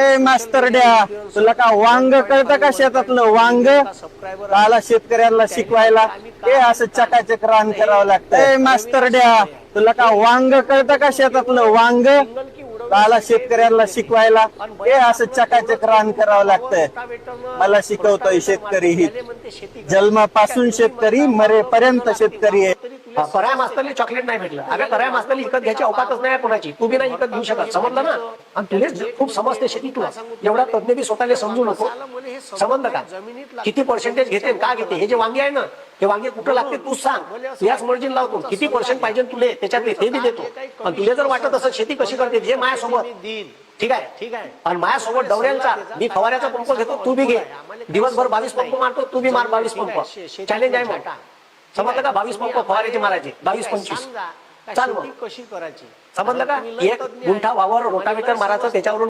ए मास्तरड्या तुला का वांग कळतं का शेतातलं वांग? आला शेतकऱ्यांना शिकवायला. ते असं चकाचक रान करावं लागतं. ए मास्तरड्या तुला का वांग कळतं का शेतातलं वांग? आला शेतकऱ्यांना शिकवायला. ते असं चकाचक रान करावं लागतं. मला शिकवतोय शेतकरी ही जन्मापासून शेतकरी मरेपर्यंत शेतकरी आहे. पर्याय मास्तरली चॉकलेट नाही भेटलं. अगं पर्याय मास्तरली विकत घ्यायची अवकाशच नाही कोणाची. तू बी नाही विकत घेऊ शकत. समजलं ना? आणि तुले खूप समजते शेती तुला एवढा तज्ञ बी स्वतःला समजू नको. समजलं का? किती पर्सेंटेज घेते का घेते? हे जे वांगे आहे ना हे वांगे कुठं लागते तू सांग. याच मर्जीन लावतो किती पर्सेंट पाहिजे तुले? त्याच्यातले ते बी देतो. आणि तुला जर वाटत असं शेती कशी करते जे माझ्यासोबत ठीक आहे? ठीक आहे. आणि माझ्यासोबत डवऱ्यांचा मी फवाऱ्याचा पंप घेतो तू बी घे. दिवसभर बावीस पंप मारतो तू बी मार बावीस पंप. चॅलेंज आहे मग. समजलं का? बावीस पंप फवाऱ्याचे मारायचे. बावीस पंचवीस. चाल कशी करायची? समजलं का? एक गुंठा वावर रोटावेटर मारायचं त्याच्यावरून